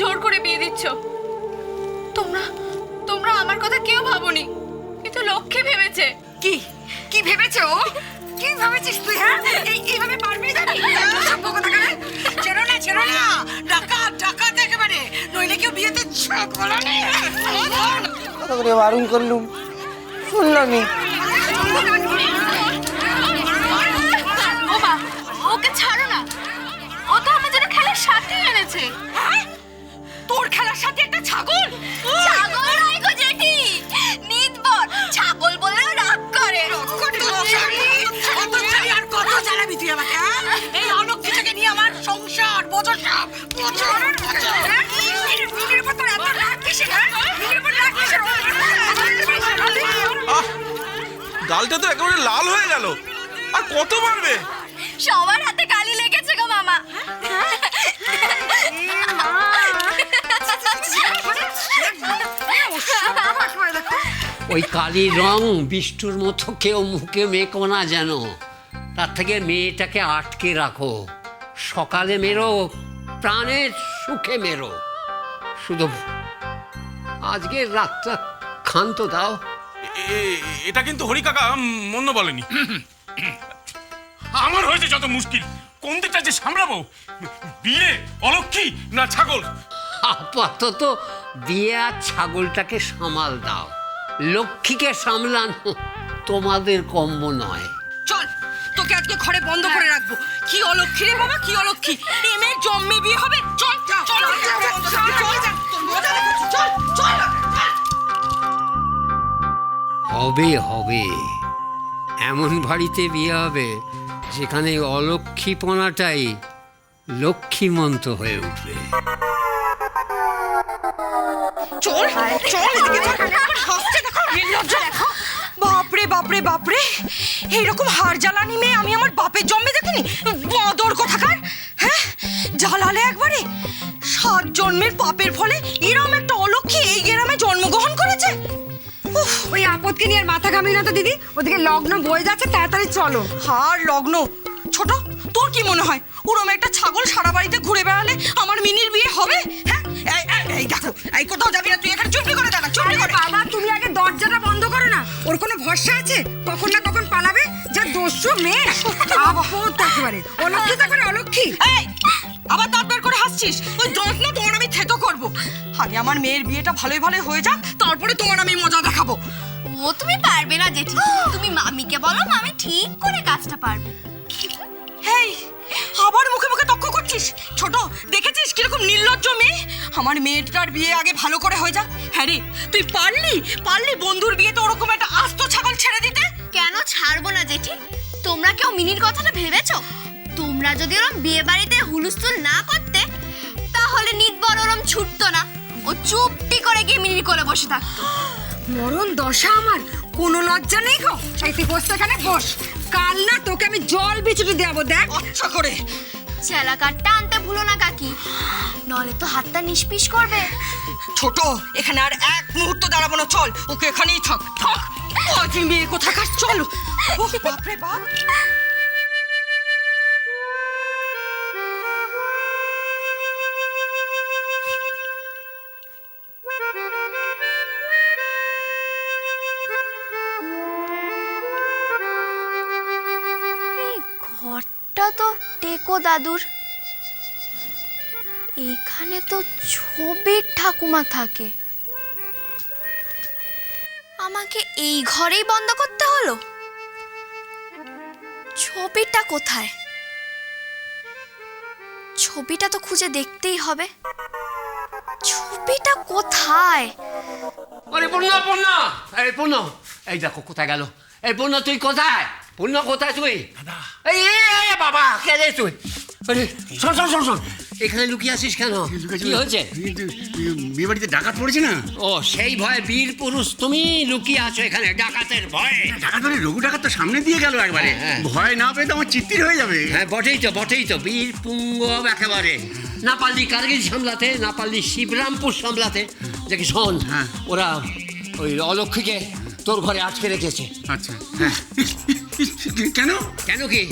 জোর করে বিয়ে দিচ্ছ। তোমরা তোমরা আমার কথা কেউ ভাবনি। কিন্তু লক্ষ্মী ভেবেছে। কি? কি ভেবেছে ও? কি ভেবেছিস তুই হ্যাঁ? এই এইভাবে পারবি জানি সভ্য কথা করে ছেড়ো না ছেড়ো না। ডাকাত ডাকাত একেবারে। নইলে কেউ বিয়েতে ছক বলো কত করে বারণ করলুম। শুনলামই ও মা ওকে ছাড়ো না। ও তো আমার জন্য খেলার সাথে এনেছে। গালটা তো একেবারে লাল হয়ে গেল। আর কত মারবে সবার হাতে গালি লেগেছে গো মামা। ওই কালির রং বিষ্টুর মতো কেউ মুখে মেকো না যেন। তার থেকে মেয়েটাকে আটকে রাখো। সকালে মেরো প্রাণের সুখে মেরো। শুধু আজকের রাতটা ক্ষান্ত দাও। এটা কিন্তু হরি কাকা মন্দ বলেনি আমার হয়েছে যত মুশকিল কোন দিকটা যে সামলাবো বিয়ে অলক্ষী না ছাগল আপাতত বিয়ে আর ছাগলটাকে সামাল দাও লক্ষ্মীকে সামলানো তোমাদের কম্ব নয় চল তোকে আজকে ঘরে বন্ধ করে রাখব কি অলক্ষী রে বাবা কি অলক্ষী এ মেয়ের জন্মে বিয়ে হবে চল চল চল চল মজা দেখাচ্ছি, চল চল হবে হবে। এমন বাড়িতে বিয়ে হবে যেখানে অলক্ষীপনাটাই লক্ষ্মীমন্ত হয়ে উঠবে। এদিকে আমার হাসছে দেখো নির্লজ্জ দেখো। বাপরে বাপরে বাপরে। এইরকম হার জ্বালানি মেয়ে আমি আমার বাপের জন্মে দেখিনি। বদর কোথাকার হ্যাঁ? জ্বালালে একবারে। সাত জন্মের পাপের ফলে ঘামিয়ে না তো দিদি? ওদিকে লগ্ন বয়ে যাচ্ছে তাড়াতাড়ি চলো। হার লগ্ন। ছোট তোর কি মনে হয়? ওরম একটা ছাগল সারা বাড়িতে ঘুরে বেড়ালে আমার মিনির বিয়ে হবে? হ্যাঁ? এই, এই, এই দেখো এই কোথাও যাবি না তুই এখানে করে দাঁড়া চুপটি আরে করে। বাবা তুমি আগে দরজাটা বন্ধ করো না। ওর কোনো ভরসা আছে? কখন না কখন পালাবে? যা দস্যু মেয়ে। আপদ একেবারে। অলক্ষী তারপরে অলক্ষী। এই আবার দাঁত বের করে হাসছিস? ওই দাঁত না তোমার আমি থেতো করব। আগে আমার মেয়ের বিয়েটা ভালোই ভালোই হয়ে যাক তারপরে তোমার আমি মজা দেখাবো। ও তুমি পারবে না জেঠি। তুমি মামিকে বলো মামি ঠিক করে কাজটা পারবে। হেই আবার মুখে মুখে তক্ক করছিস? ছোট দেখেছিস কীরকম নির্লজ্জ মেয়ে? আমার মেয়েটার বিয়ে আগে ভালো করে হয়ে যাক। হ্যাঁ রে তুই পারলি? পারলি বন্ধুর বিয়েতে ওরকম একটা আস্ত ছাগল ছেড়ে দিতে? কেন ছাড়বো না জেঠি? তোমরা কেউ মিনির কথাটা ভেবেছো? তোমরা যদি ওরম বিয়ে বাড়িতে হুলুস্থুল না করতে তাহলে নিদবর ওরম ছুটতো না। ও চুপটি করে গিয়ে মিনির করে বসে থাকতো। মরণ দশা আমার। কোনো লজ্জা নেই গো। এই তুই বসতে এখানে বস। কাল না তোকে আমি জল বিচুটি দেবো দেখ। আচ্ছা করে। চেলা কাঠটা আনতে ভুলো না কাকি। নলে তো হাতটা নিষ্পিস করবে। ছোট এখানে আর এক মুহূর্ত দাঁড়াবো না চল। ওকে এখানেই থাক। থাক। মেয়ে কোথাকার? চল। ও বাপরে বাপ। টেকো দাদুর। এখানে তো ছবির ঠাকুমা থাকে। আমাকে এই ঘরেই বন্ধ করতে হলো? ছবিটা কোথায়? ছবিটা তো খুঁজে দেখতেই হবে। ছবিটা কোথায়? আরে পূর্ণা পূর্ণা! এই পূর্ণ এই দেখো কোথায় গেল। এই পূর্ণ তুই কোথায়? পূর্ণ কোথায় তুই? এই, এই, বাবা কে রে তুই। আরে শোন শোন শোন শোন। এখানে লুকিয়ে আছিস কেন? কি হয়েছে? বিয়ে বাড়িতে ডাকাত পড়েছে না? ও সেই ভয়ে বীর পুরুষ তুমি লুকিয়ে আছো এখানে ডাকাতের ভয়ে। ডাকাত মানে রঘু ডাকাত তো সামনে দিয়ে গেল একবারে। হ্যাঁ। ভয় না পেয়ে তো আমার চিত্তির হয়ে যাবে। হ্যাঁ বটেই তো বটেই তো বীর পুঙ্গব একেবারে। না পারলি কার্গিল সামলাতে না পারলি শিবরামপুর সামলাতে। দেখি শোন হ্যাঁ। ওরা ওই অলক্ষীকে তোর ঘরে আটকে রেখেছে। আচ্ছা হ্যাঁ। কেন? কেন কি?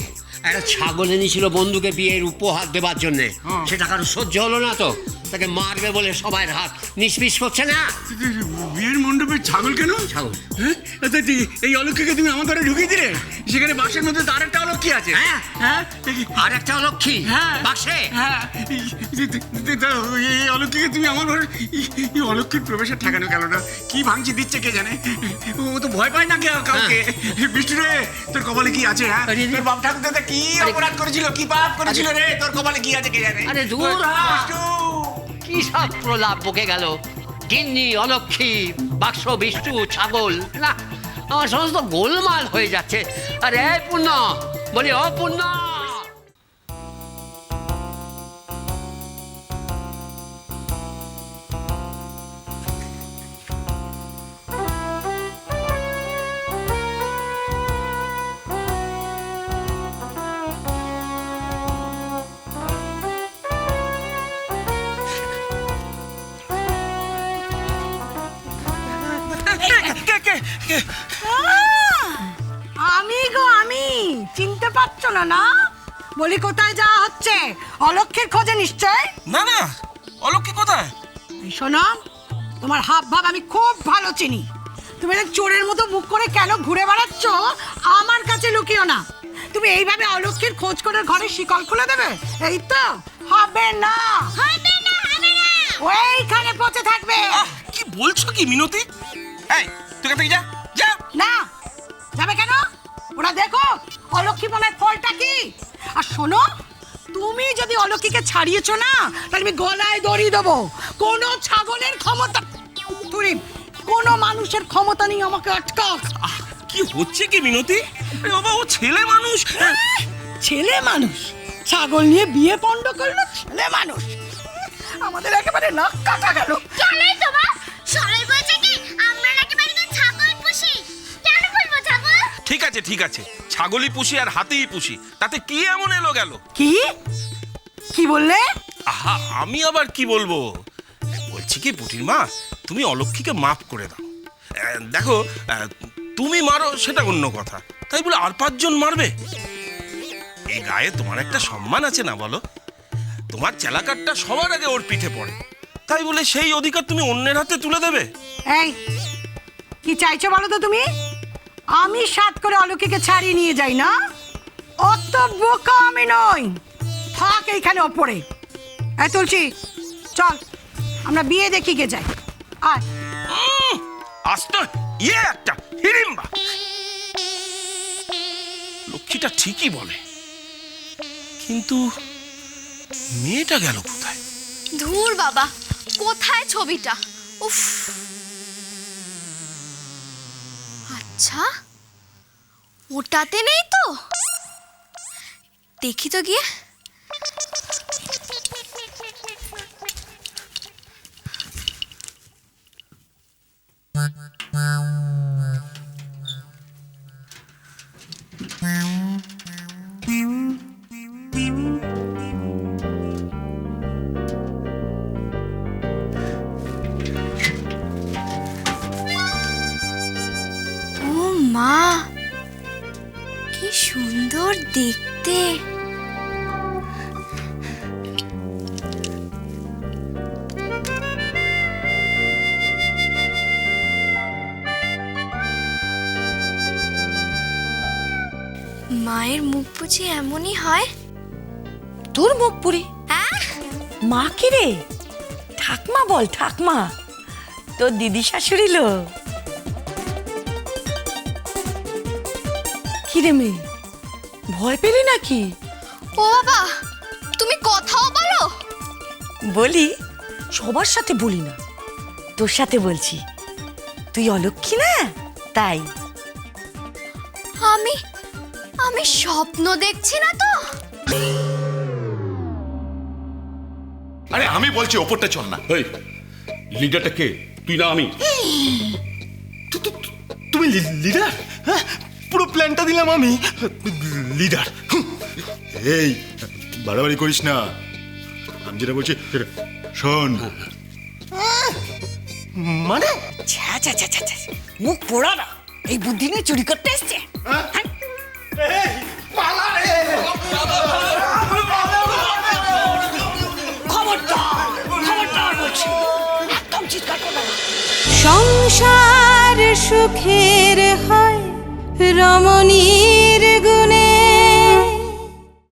একটা ছাগল এনেছিল বন্ধুকে বিয়ের উপহার দেবার জন্যে। হ্যাঁ। সেটা কারও সহ্য হলো না তো। তাকে মারবে বলে সবাই হাত। নিষ্পিস করছে না? বিয়ের ছাগল কেন? ছাগল। হ্যাঁ? এই অলক্ষীকে তুমি আমার ঘরে ঢুকিয়ে দিলে? সেখানে মধ্যে অলক্ষী আছে। হ্যাঁ। হ্যাঁ? আর একটা হ্যাঁ। বাক্সে হ্যাঁ। এই- অলক্ষীকে তুমি আমার ঘরে এই- অলক্ষীর প্রবেশের ঠেকানো গেল না? কি ভাঙচি দিচ্ছে কে জানে? ও তো ভয় পায় না কে কাউকে? বিষ্ণু রে তোর কপালে কি আছে হ্যাঁ? তোর বাপ ঠাকুর দাদা কি অপরাধ করেছিল কি পাপ করেছিল রে? তোর কপালে কি আছে কে জানে? আরে দূর বিষ্ণু কি সব প্রলাপ বকে গেল। গিন্নি অলক্ষী বাক্স বিষ্টু ছাগল, না, আমার সমস্ত গোলমাল হয়ে যাচ্ছে। আরে পূর্ণ, বলি, অপূর্ণ! পারছ না না? বলি কোথায় যাওয়া হচ্ছে? অলক্ষের খোঁজে নিশ্চয়? না না। অলক্ষী কোথায়? এই শোনো তোমার হাব ভাব আমি খুব ভালো চিনি। তুমি না চোরের মতো মুখ করে কেন ঘুরে বেড়াচ্ছ আমার কাছে লুকিও না। তুমি এইভাবে অলক্ষীর খোঁজ করে ঘরে শিকল খুলে দেবে? এই তো হবে না। হবে না হবে না। ওইখানে পচে থাকবে। আহ, কি বলছো কি মিনতি? এই তুই থেকে যা যা। না যাবে কেন? ওরা দেখো অলক্ষী মনের ফলটা কি? আর শোনো তুমি যদি অলক্ষীকে ছাড়িয়েছো না তাহলে আমি গলায় দড়ি দেবো। কোনো ছাগলের ক্ষমতা তুই কোনো মানুষের ক্ষমতা নেই আমাকে আটকাক আহ, কি হচ্ছে কি মিনতি? বাবা ও ছেলে মানুষ। ছেলে মানুষ। ছাগল নিয়ে বিয়ে পণ্ড করল ছেলে মানুষ। আমাদের একেবারে নাক কাটা গেল। তো সবাই বলছে কি আমরা নাকি বাড়িতে ছাগল পুষি। কেন বলব ছাগল? ঠিক আছে ঠিক আছে। ছাগলই পুষি আর হাতেই পুষি। তাতে কি এমন এলো গেল? কি? কি বললে? আহা আমি আবার কি বলব? বলছি কি পুটির মা তুমি অলক্ষীকে মাফ করে দাও। দেখো তুমি মারো সেটা অন্য কথা। তাই বলে আর পাঁচজন মারবে? এই গায়ে তোমার একটা সম্মান আছে না বলো? তোমার চেলাকারটা সবার আগে ওর পিঠে পড়ে। তাই বলে সেই অধিকার তুমি অন্যের হাতে তুলে দেবে? এই কি চাইছো বলো তো তুমি? আমি সাত করে অলৌকিকে ছাড়িয়ে নিয়ে যাই না? অত বোকা আমি নই। থাক এইখানে ওপরে। এই তুলসী চল আমরা বিয়ে দেখি কে যাই আর উম, আস্ত ইয়ে একটা হিড়িম্বা। লক্ষ্মীটা ঠিকই বলে। কিন্তু মেয়েটা গেল কোথায়? ধুর বাবা কোথায় ছবিটা? উফ। আচ্ছা ওটাতে নেই তো। দেখি তো গিয়ে। ও মা কি সুন্দর দেখতে। মায়ের মুখ বুঝি এমনই হয়? তোর মুখ পুরি। হ্যাঁ? মা কি রে? ঠাকমা বল ঠাকমা। তোর দিদি শাশুড়ি লো কি রে মেয়ে? ভয় পেলি নাকি? ও বাবা তুমি কথাও বলো। বলি সবার সাথে বলি না। তোর সাথে বলছি তুই অলক্ষী না? তাই। আমি আমি স্বপ্ন দেখছি না তো? আরে আমি বলছি ওপরটা চল না। এই লিডারটা কে? তুই না আমি? তু- তুমি লিডার? হ্যাঁ? পুরো প্ল্যানটা দিলাম আমি। লিডার এই বাড়াবাড়ি করিস না। আমি যেটা বলছি সেটা শোন। মানে? ছ্যা ছ্যা ছ্যা ছ্যা ছ্যা। মুখ পোড়া না। এই বুদ্ধি নিয়ে চুরি করতে এসছে। খবরদার খবরদার চিৎকার করবে না। সংসার সুখের হয়। রমণী